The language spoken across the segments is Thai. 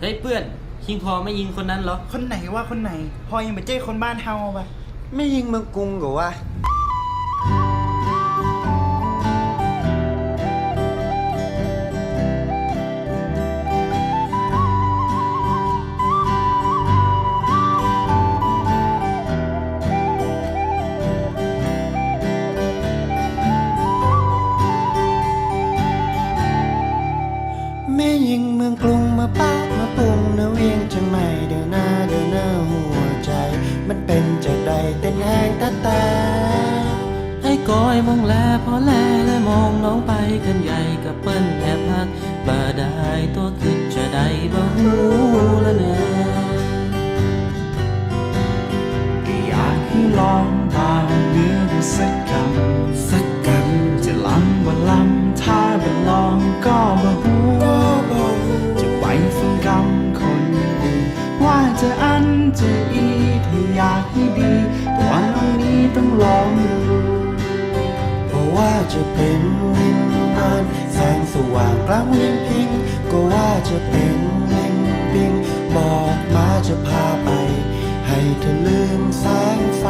เฮ้ยเพื่อนคิงพอไม่ยิงคนนั้นเหรอ คนไหนว่าคนไหน พอยังไปเจ้คนบ้านเฮาปะไม่ยิงเมืองกรุงเหรอวะ ก้อยมองแลพอแลและมองน้องไปกันใหญ่กับเปิ้นแอบพักบ่ได้ตัวคิดจะได้บ่หูละเนอก็อยากให้ลองตามเนื้อดูสักคำสักคำจะลำว่าลำถ้าบ่ลองก็บ่ฮู้จะไปฟังกำคนอื่นว่าจะอันจะอี จะเป็นวิมพานแสงสว่างกลางวิมพิง ก็ว่าจะเป็นลิงปิง บอกมาจะพาไป ให้เธอลืมแสงไฟ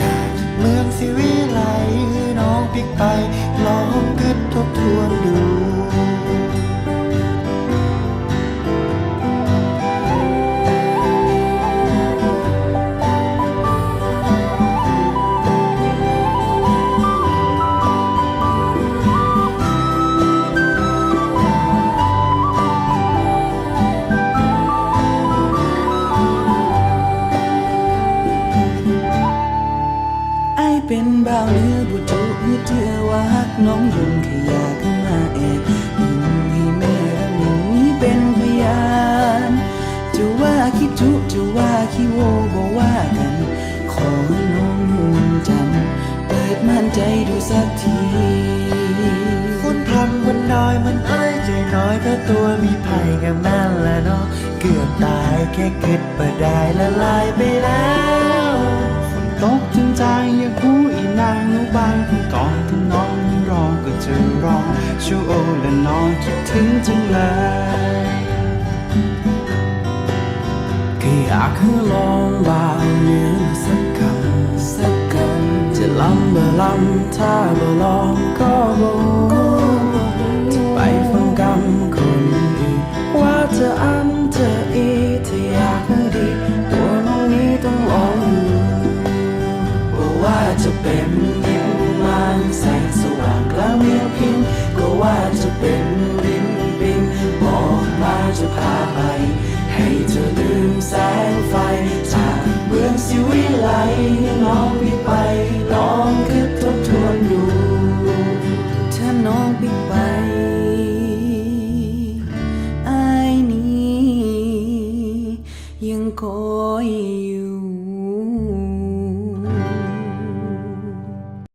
จากเมืองสิวิไลคือน้องพิกไปาวเนื้อบุตรมือเจือว่าฮักน้องยงขยาขึ้นมาแอบยิงให้แม่ระหนึ่งนี้เป็นพยานจะว่าคิดจุจะว่าคิโวบอกว่ากัน ขอให้น้องนุ่นจำเปิดม่านใจดูสักทีคุณพรำบนดอยมันอ้ายใจน้อยก็ตัวมีไผ่กับนั่และเนาะเกือบตายแค่คิดเปิดได้ละลายไปแล้ว ตกจนใจอยากหูอีนางนุบางก่อนที่น้องรอก็จะรอชูโอและน้องคิดถึงจังเลยก็อยากให้ลองบาวเนื้อสักคำสักคำจะลำบ่ลำถ้าบ่ลองก็บ่จะไปฟังกำคนอื่นว่าจะอันจะอีถ้าอยาก จะเป็นยิมมานแสงสว่างกลางเมืองพิงก็ว่าจะเป็นริมปิงบอกมาจะพาไป ให้เธอลืมแสงไฟ จากเมืองสิวิไลน้องพี่ไปลองคิดทบทวนดูถ้าน้องพี่ไปไอ้นี้ยังคอยอยู่